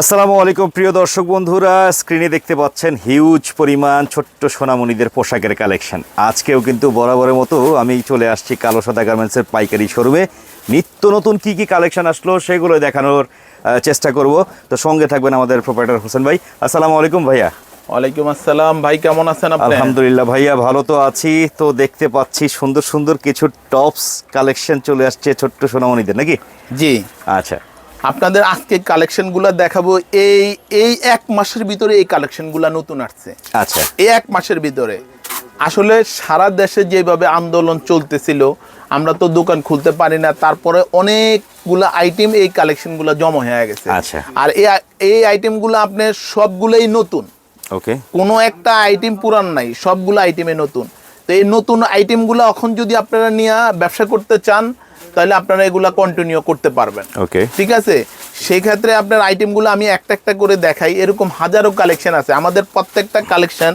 আসসালামু আলাইকুম প্রিয় দর্শক বন্ধুরা। স্ক্রিনে দেখতে পাচ্ছেন হিউজ পরিমাণ ছোট্ট সোনামণিদের পোশাকের কালেকশন। আজকেও কিন্তু বরাবরের মতো আমি চলে আসছি কালো সাদা গার্মেন্টসের পাইকারি শোরুমে। নিত্য নতুন কি কি কালেকশন আসলো সেগুলো দেখানোর চেষ্টা করব। তো সঙ্গে থাকবেন আমাদের প্রোপাইটার হোসেন ভাই। আসসালামু আলাইকুম ভাইয়া। ওয়ালাইকুম আসসালাম। ভাই কেমন আছেন আপনি? আলহামদুলিল্লাহ ভাইয়া ভালো তো আছি। তো দেখতে পাচ্ছি সুন্দর সুন্দর কিছু টপস কালেকশন চলে আসছে ছোট্ট সোনামণিদের নাকি? জি। আচ্ছা। আপনাদের আজকে কালেকশনগুলো দেখাবো। এই এই এক মাসের ভিতরে এই কালেকশনগুলো নতুন আসছে। আচ্ছা। এই এক মাসের ভিতরে। আসলে সারা দেশে যেভাবে আন্দোলন চলতেছিল আমরা তো দোকান খুলতে পারি না তারপরে অনেকগুলো আইটেম এই কালেকশনগুলো জমা হয়ে গেছে। আচ্ছা। আর এই এই আইটেমগুলো আপনার সবগুলোই নতুন। ওকে। কোনো একটা আইটেম পুরান নাই সবগুলো আইটেমে নতুন। তো এই নতুন আইটেমগুলো এখন যদি আপনারা নিয়ে ব্যবসা করতে চান তাহলে আপনারা এগুলা কন্টিনিউ করতে পারবেন। ওকে ঠিক আছে? সেই ক্ষেত্রে আপনার আইটেমগুলো আমি একটা একটা করে দেখাই। এরকম হাজারো কালেকশন আছে। আমাদের প্রত্যেকটা কালেকশন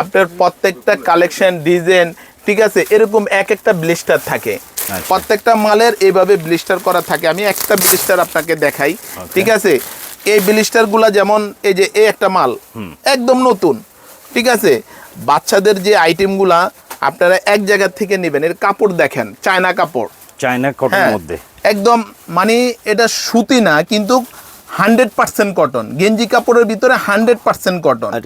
আপনার প্রত্যেকটা কালেকশন ডিজাইন ঠিক আছে? এরকম এক একটা ব্লিস্টার থাকে। প্রত্যেকটা মালের এইভাবে ব্লিস্টার করা থাকে। আমি একটা ব্লিস্টার আপনাকে দেখাই। ঠিক আছে? এই ব্লিস্টারগুলা যেমন এই যে এই একটা মাল একদম নতুন। ঠিক আছে? বাচ্চাদের যে আইটেমগুলা আপনারা এক জায়গা থেকে নেবেন। এর কাপড় দেখেন চায়না কাপড়। চায়না হ্যাঁ, মধ্যে। একদম মানে এটা সুতি না কিন্তু হান্ড্রেড পার্সেন্ট কটন গেঞ্জি কাপড়ের ভিতরে হান্ড্রেড পার্সেন্ট কটন আর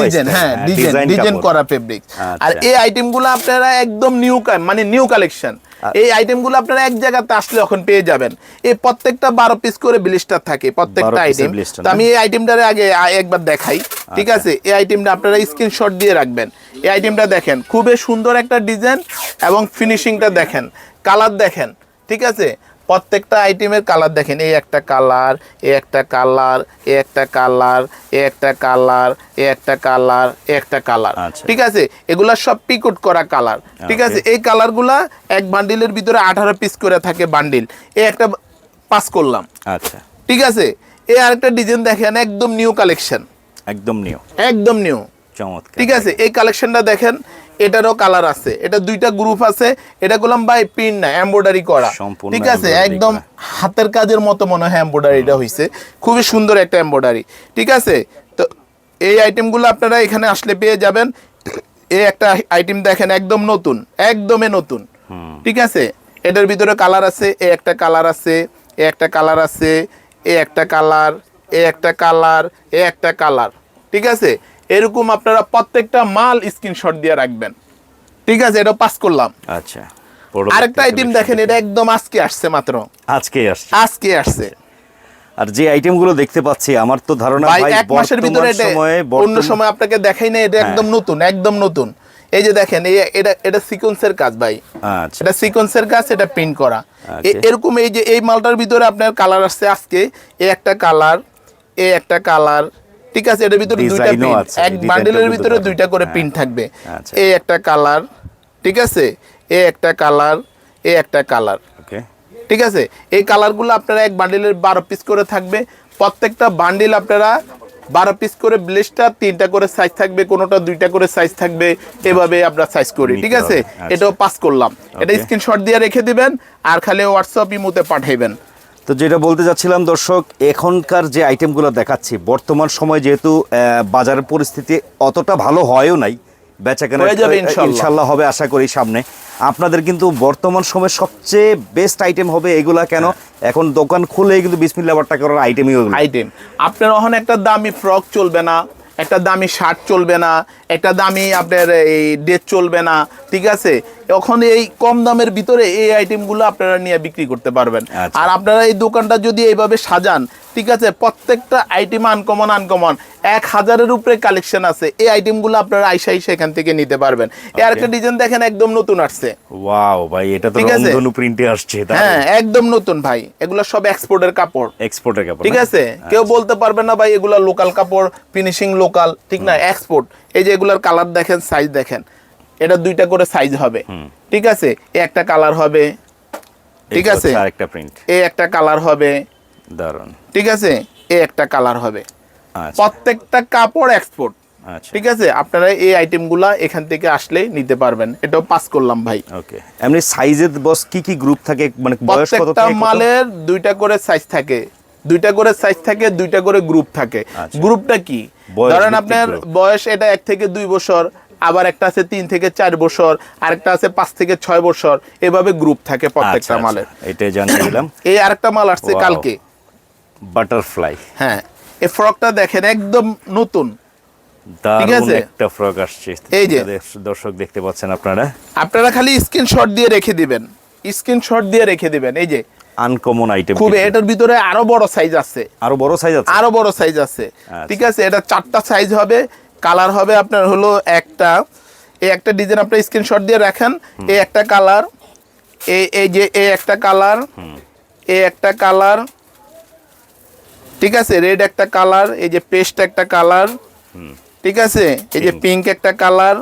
ডিজাইন হ্যাঁ ডিজাইন ডিজাইন করা ফেব্রিক আর আচ্ছা। এই আইটেমগুলো আপনারা একদম নিউ মানে নিউ কালেকশন এই আইটেমগুলো আপনারা এক জায়গাতে আসলে এখন পেয়ে যাবেন। এই প্রত্যেকটা বারো পিস করে ব্লিস্টার থাকে প্রত্যেকটা আইটেম তো আমি এই আইটেমটারে আগে একবার দেখাই ঠিক আছে? এই আইটেমটা আপনারা স্ক্রিনশট দিয়ে রাখবেন। এই আইটেমটা দেখেন খুবই সুন্দর একটা ডিজাইন এবং ফিনিশিংটা দেখেন কালার দেখেন ঠিক আছে? প্রত্যেকটা আইটেমের কালার দেখেন এই একটা কালার এই একটা কালার এই একটা কালার এই একটা কালার এই একটা কালার এই একটা কালার আচ্ছা। ঠিক আছে? এগুলা সব পিকট করা কালার ঠিক আছে? এই কালারগুলা এক বান্ডিলের ভিতরে আঠারো পিস করে থাকে বান্ডিল এই একটা পাস করলাম। আচ্ছা। ঠিক আছে? এই আরেকটা ডিজাইন দেখেন একদম নিউ কালেকশন একদম নিউ একদম নিউ চমৎকার। ঠিক আছে এই কালেকশনটা দেখেন এটারও কালার আছে। এটা দুইটা গ্রুপ আছে এটা গোলাম ভাই পিন না এমব্রয়ডারি করা। ঠিক আছে একদম হাতের কাজের মতো মনে হয় এমব্রয়ডারিটা হয়েছে খুবই সুন্দর একটা এমব্রয়ডারি ঠিক আছে তো এই আইটেমগুলো আপনারা এখানে আসলে পেয়ে যাবেন। এই একটা আইটেম দেখেন একদম নতুন একদমই নতুন। ঠিক আছে এটার ভিতরে কালার আছে এ একটা কালার আছে এ একটা কালার আছে এ একটা কালার এ একটা কালার এ একটা কালার ঠিক আছে এরকম আপনারা প্রত্যেকটা মাল স্ক্রিনশট দিয়ে রাখবেন। ঠিক আছে এটা পাস করলাম। আচ্ছা আরেকটা আইটেম দেখেন এটা একদম আজকে আসছে মাত্র। আজকেই আসছে। আজকে আসছে। আর যে আইটেমগুলো দেখতে পাচ্ছি আমার তো ধারণা ভাই এক মাসের ভিতরে অন্য সময় আপনাকে দেখাই না এটা একদম নতুন একদম নতুন। এই যে দেখেন এই এটা এটা সিকোয়েন্সের কাজ ভাই। আচ্ছা। এটা সিকোয়েন্সের কাজ এটা প্রিন্ট করা। এরকম এই যে এই মালটার ভিতরে আপনার কালার আসছে আজকে এই একটা কালার এই একটা কালার ঠিক আছে এটার ভিতরে দুইটা প্রিন্ট এক বান্ডেলের ভিতরে দুইটা করে পারবেন। প্রিন্ট থাকবে। আচ্ছা। এই একটা কালার ঠিক আছে? এই একটা কালার এই একটা কালার ওকে ঠিক আছে? এই কালারগুলো আপনারা এক বান্ডিলের বারো পিস করে থাকবে। প্রত্যেকটা বান্ডিল আপনারা বারো পিস করে ব্লেসটা তিনটা করে সাইজ থাকবে কোনোটা দুইটা করে সাইজ থাকবে এভাবে আমরা সাইজ করি ঠিক আছে? আচ্ছা। এটাও পাস করলাম। এটা. স্ক্রিনশট দিয়ে রেখে দিবেন আর খালি হোয়াটসঅ্যাপ ইমোতে পাঠাইবেন। তো যেটা বলতে যাচ্ছিলাম দর্শক এখনকার যে আইটেমগুলো দেখাচ্ছি বর্তমান সময় যেহেতু বাজারের পরিস্থিতি অতটা ভালো হয়ও নাই বেচাকেনা হয়ে ইনশাল্লাহ। হবে আশা করি সামনে। আপনাদের কিন্তু বর্তমান সময়ে সবচেয়ে বেস্ট আইটেম হবে এগুলা কেন? এখন দোকান খুলে কিন্তু বিসমিল্লা বাট্টা করার আইটেমই আইটেম আপনার ওখানে একটা দামি ফ্রক চলবে না একটা দামি শার্ট চলবে না একটা দামি আপনার এই ড্রেস চলবে না ঠিক আছে? এখন এই কম দামের ভিতরে এই আইটেমগুলো আপনারা নিয়ে বিক্রি করতে পারবেন। আচ্ছা। আর আপনারা এই দোকানটা যদি এইভাবে সাজান ঠিক আছে? প্রত্যেকটা আইটেম আনকমন আনকমন এক হাজারের উপরে কালেকশন আছে। এই আইটেমগুলো আপনারা আইসা আইসা এখান থেকে নিতে পারবেন। এই আরেকটা ডিজাইন দেখেন একদম নতুন আসছে। ওয়াও ভাই এটা তো। রংধনু প্রিন্টে আসছে হ্যাঁ একদম নতুন ভাই। এগুলো সব এক্সপোর্টের কাপড়। এক্সপোর্টের কাপড় ঠিক আছে? কেউ বলতে পারবে না ভাই এগুলা লোকাল কাপড় ফিনিশিং লোকাল ঠিক না? এক্সপোর্ট এই যে এগুলার কালার দেখেন সাইজ দেখেন। এটা দুইটা করে সাইজ হবে। ঠিক আছে? এ একটা কালার হবে। ঠিক আছে? আরেকটা প্রিন্ট এ একটা কালার হবে। দারুণ ঠিক আছে? এ একটা কালার হবে। আচ্ছা। প্রত্যেকটা কাপড় এক্সপোর্ট আচ্ছা। ঠিক আছে? আপনারা এই আইটেমগুলা এখান থেকে আসলেই নিতে পারবেন। এটাও পাস করলাম ভাই। ওকে। এমনি সাইজের বস কি কি গ্রুপ থাকে? মানে বয়স কত থেকে? মালের দুইটা করে সাইজ থাকে। দুইটা করে সাইজ থাকে দুইটা করে গ্রুপ থাকে। আচ্ছা। গ্রুপটা কি? বয়স ধরেন আপনার বয়স এটা এক থেকে দুই বছর। আবার একটা আছে তিন থেকে চার বছর আরেকটা আছে পাঁচ থেকে ছয় বছর। এভাবে গ্রুপ থাকে প্রত্যেকটা আচ্ছা, মালের। আচ্ছা, এটাই জানিয়ে দিলাম। এই আরেকটা মাল আসছে কালকে। বাটারফ্লাই হ্যাঁ এই ফ্রকটা দেখেন একদম নতুন। দারুণ? একটা ফ্রক আসছে। এই যে। দর্শক- দর্শক দেখতে পাচ্ছেন আপনারা? আপনারা খালি স্ক্রিনশট দিয়ে রেখে দিবেন। স্ক্রিনশট দিয়ে রেখে দিবেন। এই যে আনকমন আইটেম খুব এটার ভিতরে আরও বড় সাইজ আছে। আরও বড় সাইজ আছে? আরও বড় সাইজ আছে। আচ্ছা। ঠিক আছে এটা চারটা সাইজ হবে। কালার হবে আপনার হলো একটা। এই একটা ডিজাইন আপনার স্ক্রিনশট দিয়ে রাখেন। এই একটা কালার এই এই যে এই একটা কালার এই একটা কালার ঠিক আছে? রেড একটা কালার এই যে পেস্ট একটা কালার ঠিক আছে? এই যে পিঙ্ক একটা কালার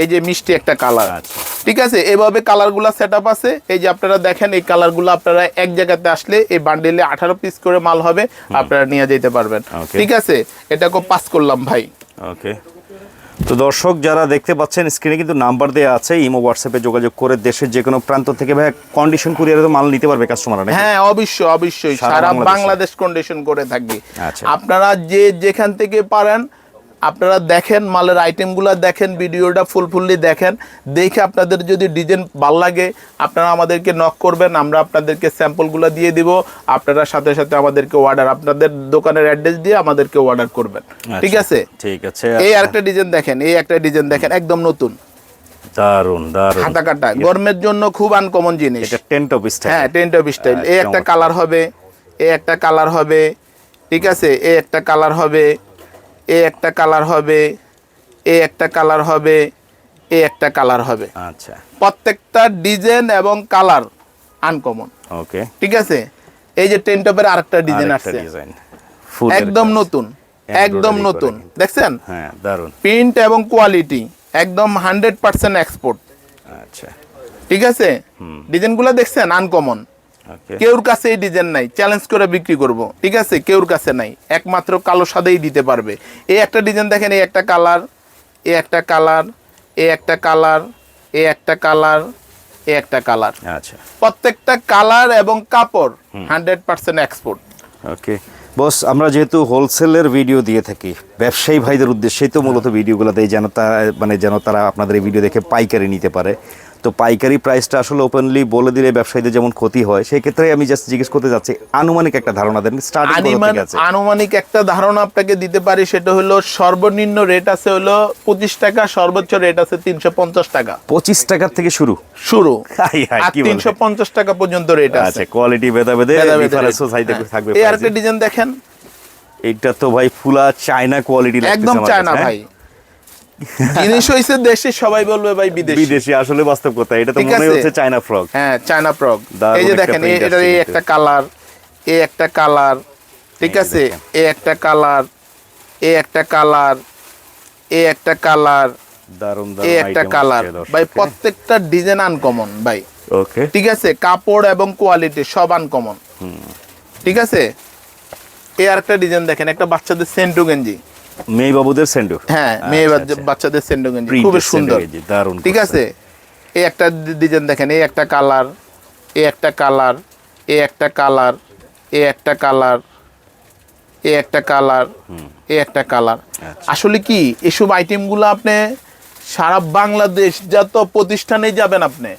এই যে মিষ্টি একটা কালার। আচ্ছা। ঠিক আছে? এভাবে কালারগুলো সেট আপ আছে। এই যে আপনারা দেখেন এই কালারগুলো আপনারা এক জায়গাতে আসলে এই বান্ডেলে আঠারো পিস করে মাল হবে আপনারা নিয়ে যেতে পারবেন। ঠিক আছে? এটাকে পাস করলাম ভাই। ওকে তো দর্শক যারা দেখতে পাচ্ছেন স্ক্রিনে কিন্তু নাম্বার দেওয়া আছে ইমো হোয়াটসঅ্যাপে যোগাযোগ করে দেশের যে কোনো প্রান্ত থেকে ভাই কন্ডিশন কুরিয়ারে তো মাল নিতে পারবে কাস্টমাররা নাকি? হ্যাঁ অবশ্যই অবশ্যই। সারা সারা বাংলাদেশ। কন্ডিশন করে থাকবে আচ্ছা। আপনারা যে যেখান থেকে পারেন আপনারা দেখেন মালের আইটেমগুলো দেখেন ভিডিওটা ফুলফুললি দেখেন। দেখে আপনাদের যদি ডিজাইন ভালো লাগে আপনারা আমাদেরকে নক করবেন আমরা আপনাদেরকে স্যাম্পলগুলো দিয়ে দিব। আপনারা সাথে সাথে আমাদেরকে অর্ডার আপনাদের দোকানের অ্যাড্রেস দিয়ে আমাদেরকে অর্ডার করবেন। ঠিক আচ্ছা, আছে? ঠিক আছে। এই আরেকটা ডিজাইন দেখেন এই একটা ডিজাইন দেখেন একদম নতুন। দারুণ দারুণ হাতা কাটা গরমের জন্য খুব আনকমন জিনিস। এটা টেন্ট অফ স্টাইল। হ্যাঁ টেন্ট অফ স্টাইল। হ্যাঁ, এই একটা কালার হবে এই একটা কালার হবে ঠিক আছে? এই একটা কালার হবে এই একটা কালার হবে এ একটা কালার হবে এ একটা কালার হবে। আচ্ছা। প্রত্যেকটা ডিজাইন এবং কালার আনকমন ওকে। ঠিক আছে? এই যে টেন্ট অফের আরেকটা ডিজাইন আসছে। ডিজাইন। একদম নতুন একদম নতুন। দেখছেন? হ্যাঁ দারুণ প্রিন্ট এবং কোয়ালিটি একদম হান্ড্রেড পার্সেন্ট এক্সপোর্ট আচ্ছা। ঠিক আছে? ডিজাইনগুলো দেখছেন? আনকমন কেউর কাছে এই ডিজাইন নাই চ্যালেঞ্জ করে বিক্রি করব ঠিক আছে? কেউর কাছে নাই একমাত্র কালো সাদাই দিতে পারবে। এই একটা ডিজাইন দেখেন এই একটা কালার এ একটা কালার এ একটা কালার এ একটা কালার এ একটা কালার। আচ্ছা। প্রত্যেকটা কালার এবং কাপড় hundred percent export okay boss আমরা যেহেতু হোলসেলের ভিডিও দিয়ে থাকি ব্যবসায়ী ভাইদের উদ্দেশ্যেই তো মূলত ভিডিওগুলো দেয় যেন তা মানে যেন তারা আপনাদের এই ভিডিও দেখে পাইকারি নিতে পারে। তো পাইকারি প্রাইসটা আসলে ওপেনলি বলে দিলে ব্যবসায়ীদের যেমন ক্ষতি হয় সেই ক্ষেত্রে আমি জাস্ট জিজ্ঞেস করতে যাচ্ছি আনুমানিক একটা ধারণা দেন আনুমানিক একটা ধারণা আপনাকে দিতে পারি সেটা হলো সর্বনিম্ন রেট আছে হলো পঁচিশ টাকা সর্বোচ্চ রেট আছে তিনশো পঞ্চাশ টাকা পঁচিশ টাকার থেকে শুরু শুরু? তিনশো পঞ্চাশ টাকা পর্যন্ত রেট আছে আচ্ছা কোয়ালিটি ভেদা ভেদে ভেদাভেদে। চাইতে হ্যাঁ। থাকবে এই আরেকটা। ডিজাইন দেখেন এইটা তো ভাই ফুলা চায়না কোয়ালিটি একদম চায়না ভাই জিনিস হইছে দেশে সবাই বলবে ভাই বিদেশি। বিদেশি আসলে বাস্তব কথা। এটা তো মনে হচ্ছে চায়না ফ্রক হ্যাঁ চায়না দারুণ এই যে দেখেন print এটা আসছে এই একটা কালার এই একটা কালার ঠিক আছে? এই একটা কালার এই একটা কালার এই একটা কালার দারুণ এই একটা কালার ভাই প্রত্যেকটা ডিজাইন আনকমন ভাই। ওকে ঠিক আছে? কাপড় এবং কোয়ালিটি সব আনকমন ঠিক আছে? এই আরেকটা ডিজাইন দেখেন একটা বাচ্চাদের সেন্টু গেঞ্জি। মেয়ে বাবুদের সেন্ডু হ্যাঁ মেয়ে বাচ্চাদের সেন্টু গেঞ্জি খুবই সুন্দর। দারুণ ঠিক আছে? এই একটা ডিজাইন দেখেন এই একটা কালার এই একটা কালার এই একটা কালার এই একটা কালার এই একটা কালার এই একটা কালার আচ্ছা। আসলে কি এসব আইটেমগুলো আপনি সারা বাংলাদেশ যত প্রতিষ্ঠানে যাবেন আপনি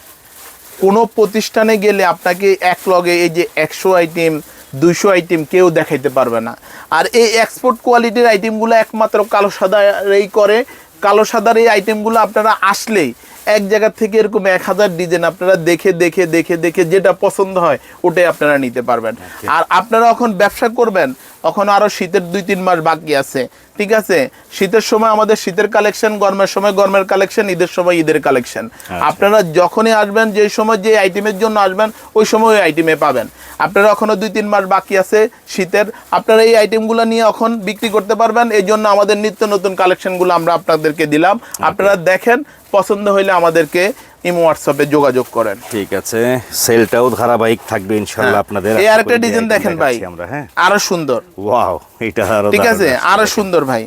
কোনো প্রতিষ্ঠানে গেলে আপনাকে এক লগে এই যে একশো আইটেম দুইশো আইটেম কেউ দেখাইতে পারবে না। আর এই এক্সপোর্ট কোয়ালিটির আইটেমগুলো একমাত্র কালো সাদারেই করে। কালো সাদার এই আইটেমগুলো আপনারা আসলেই এক জায়গা থেকে এরকম এক হাজার ডিজাইন আপনারা দেখে দেখে দেখে দেখে যেটা পছন্দ হয় ওটাই আপনারা নিতে পারবেন। আর আপনারা এখন ব্যবসা করবেন এখন আরও শীতের দুই তিন মাস বাকি আছে ঠিক আছে? শীতের সময় আমাদের শীতের কালেকশন গরমের সময় গরমের কালেকশন ঈদের সময় ঈদের কালেকশন। আপনারা যখনই আসবেন যে সময় যে আইটেমের জন্য আসবেন ওই সময় ওই আইটেমে পাবেন। আপনারা এখনও দুই তিন মাস বাকি আছে শীতের আপনারা এই আইটেমগুলো নিয়ে এখন বিক্রি করতে পারবেন এই জন্য আমাদের নিত্য নতুন কালেকশনগুলো আমরা আপনাদেরকে দিলাম। আপনারা দেখেন পছন্দ হইলে আমাদেরকে ইমো হোয়াটসঅ্যাপে যোগাযোগ করেন। ঠিক আছে সেলটাও ধারাবাহিক থাকবে ইনশাআল্লাহ আপনাদের। হ্যাঁ। এই আরেকটা ডিজাইন দেখেন ভাই। আমরা হ্যাঁ। আরও সুন্দর। ওয়াও এটা আরও ঠিক আছে আরও সুন্দর ভাই।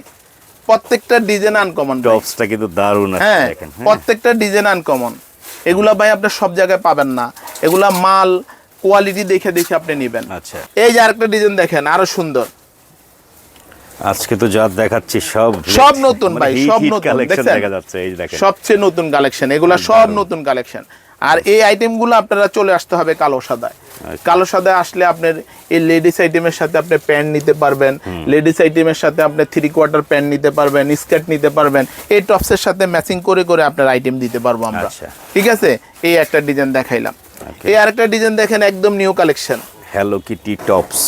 প্রত্যেকটা ডিজাইন আনকমন টপসটা কিন্তু দারুণ আছে হ্যাঁ দেখেন হ্যাঁ। প্রত্যেকটা ডিজাইন আনকমন এগুলা ভাই আপনি সব জায়গায় পাবেন না। এগুলা মাল কোয়ালিটি দেখে দেখে আপনি নেবেন। আচ্ছা। এই যে আরেকটা ডিজাইন দেখেন আরও সুন্দর। আজকে তো যা দেখাচ্ছি সব সব নতুন ভাই, সব নতুন, দেখা যাচ্ছে এই দেখেন। সবচেয়ে নতুন কালেকশন এগুলা সব নতুন কালেকশন আর এই আইটেমগুলো আপনারা চলে আসতে হবে কালো সাদায়। আচ্ছা। কালো সাদায় আসলে আপনার এই লেডিস আইটেমের সাথে আপনি প্যান্ট নিতে পারবেন লেডিস আইটেমের সাথে আপনি থ্রি কোয়ার্টার প্যান্ট নিতে পারবেন স্কার্ট নিতে পারবেন এই টপসের সাথে ম্যাচিং করে করে আপনার আইটেম দিতে পারব আমরা। আচ্ছা। ঠিক আছে? এই একটা ডিজাইন দেখাইলাম। এই আরেকটা ডিজাইন দেখেন একদম new collection hello kitty tops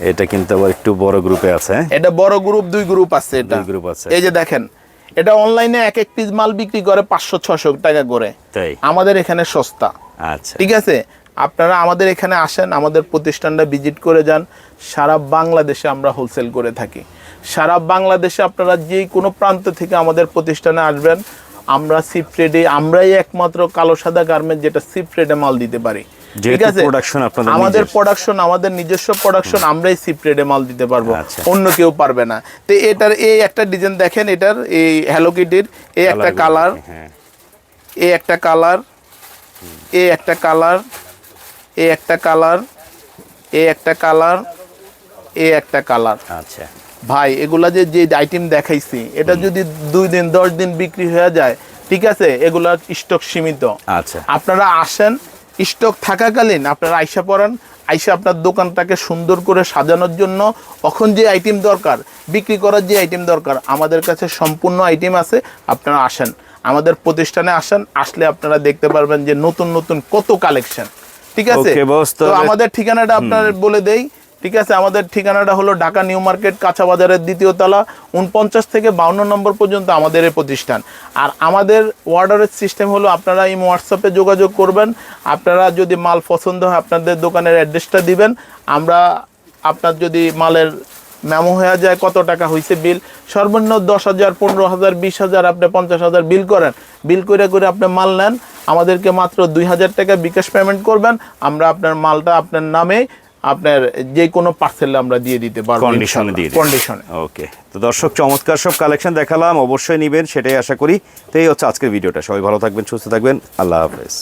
এটা কিন্তু আবার একটু বড় গ্রুপে আছে? এটা বড় গ্রুপ দুই গ্রুপ আছে এটা। দুই group আছে। এই যে দেখেন এটা অনলাইনে এক এক পিস মাল বিক্রি করে পাঁচশো ছশো টাকা করে। তাই? আমাদের এখানে সস্তা। আচ্ছা। ঠিক আছে? আপনারা আমাদের এখানে আসেন আমাদের প্রতিষ্ঠানটা ভিজিট করে যান। সারা বাংলাদেশে আমরা হোলসেল করে থাকি। সারা বাংলাদেশে আপনারা যে কোনো প্রান্ত থেকে আমাদের প্রতিষ্ঠানে আসবেন। আমরা সিপ আমরাই একমাত্র কালো সাদা গার্মেন্ট যেটা সিপ মাল দিতে পারি। আমাদের প্রোডাকশন আমাদের নিজস্ব প্রোডাকশন আমরাই সিপ রেডে মাল দিতে পারব। আচ্ছা। অন্য কেউ পারবে না। তো এটার এই একটা ডিজাইন দেখেন এটার এই হ্যালো কিটির এই একটা কালার হ্যাঁ। এই একটা কালার এই একটা কালার এই একটা কালার এই একটা কালার এই একটা কালার আচ্ছা। ভাই এগুলা যে যে আইটেম দেখাইছি এটা যদি দুই দিন দশ দিন বিক্রি হয়ে যায় ঠিক আছে? এগুলা স্টক সীমিত। আচ্ছা। আপনারা আসেন স্টক থাকাকালীন আপনারা আইসা পড়ান আইসা আপনার দোকানটাকে সুন্দর করে সাজানোর জন্য এখন যে আইটেম দরকার বিক্রি করার যে আইটেম দরকার আমাদের কাছে সম্পূর্ণ আইটেম আছে আপনারা আসেন। আমাদের প্রতিষ্ঠানে আসেন আসলে আপনারা দেখতে পারবেন যে নতুন নতুন কত কালেকশন ঠিক আছে? তো আমাদের ঠিকানাটা আপনার বলে দেই ঠিক আছে, আমাদের ঠিকানাটা হলো ঢাকা নিউ মার্কেট, কাঁচা বাজারের দ্বিতীয় তলা উনপঞ্চাশ থেকে বাউন্ন নম্বর পর্যন্ত আমাদের এই প্রতিষ্ঠান। আর আমাদের অর্ডারের সিস্টেম হলো আপনারা এই হোয়াটসঅ্যাপে যোগাযোগ করবেন, আপনারা যদি মাল পছন্দ হয় আপনাদের দোকানের অ্যাড্রেসটা দিবেন, আমরা আপনার যদি মালের মেমো হয়ে যায়, কত টাকা হয়েছে বিল সর্বনিম্ন দশ হাজার, পনেরো হাজার, বিশ হাজার, আপনি পঞ্চাশ হাজার বিল করেন। বিল করে করে আপনি মাল নেন, আমাদেরকে মাত্র দুই হাজার টাকা বিকাশ পেমেন্ট করবেন, আমরা আপনার মালটা আপনার নামে আপনার যে কোনো পার্সেল আমরা দিয়ে দিতে পারব কন্ডিশনে দিয়ে কন্ডিশনে ওকে তো দর্শক চমৎকার সব কালেকশন দেখালাম। অবশ্যই নেবেন সেটাই আশা করি। তো এই হচ্ছে আজকের ভিডিওটা। সবাই ভালো থাকবেন সুস্থ থাকবেন। আল্লাহ হাফেজ।